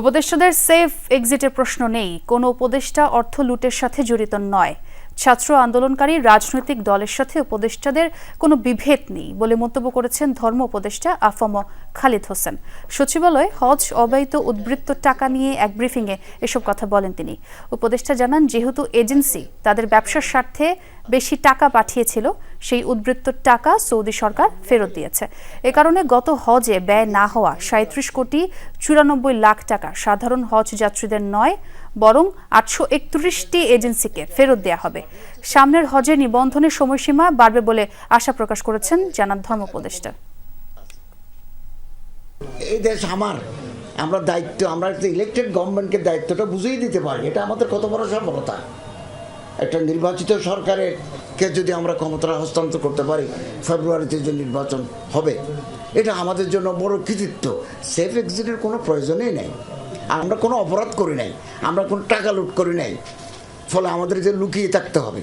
উপদেষ্টাদের সেফ এক্সিটের প্রশ্ন নেই। কোনো উপদেষ্টা অর্থ লুটের সাথে জড়িত নয়। ছাত্র আন্দোলনকারী রাজনৈতিক দলের সাথে উপদেষ্টাদের কোনো বিভেদ নেই বলে মন্তব্য করেছেন ধর্ম উপদেষ্টা আফম খালিদ হোসেন। সচিবালয়ে হজ অব্যয়িত উদ্বৃত্ত টাকা নিয়ে এক ব্রিফিংয়ে এসব কথা বলেন তিনি। উপদেষ্টা জানান, যেহেতু এজেন্সি তাদের ব্যবসার স্বার্থে বেশি টাকা পাঠিয়েছিল সেই উদ্বৃত্ত টাকা সৌদি সরকার ফেরত দিয়েছে। এ কারণে গত হজে ব্যয় না হওয়া সাঁত্রিশ কোটি চুরানব্বই লাখ টাকা সাধারণ হজ যাত্রীদের নয়, বরং আটশো একত্রিশটি এজেন্সিকে ফেরত দেওয়া হবে। সামনের হজে নিবন্ধনের সময়সীমা বাড়বে বলে আশা প্রকাশ করেছেন জানান ধর্ম উপদেষ্টা। এই দেশ আমার। আমরা দায়িত্ব, আমরা ইলেকটেড গভর্নমেন্টকে দায়িত্বটা বুঝিয়ে দিতে পারি। এটা আমাদের কত বড় সফলতা। একটা নির্বাচিত সরকারের কে যদি আমরা ক্ষমতা হস্তান্তর করতে পারি, ফেব্রুয়ারিতে যে নির্বাচন হবে, এটা আমাদের জন্য বড় কৃতিত্ব। সেফ এক্সিটের কোনো প্রয়োজনই নেই। আমরা কোনো অপরাধ করি নাই। আমরা কোনো টাকা লুট করি নাই। ফলে আমাদের যে লুকিয়ে থাকতে হবে।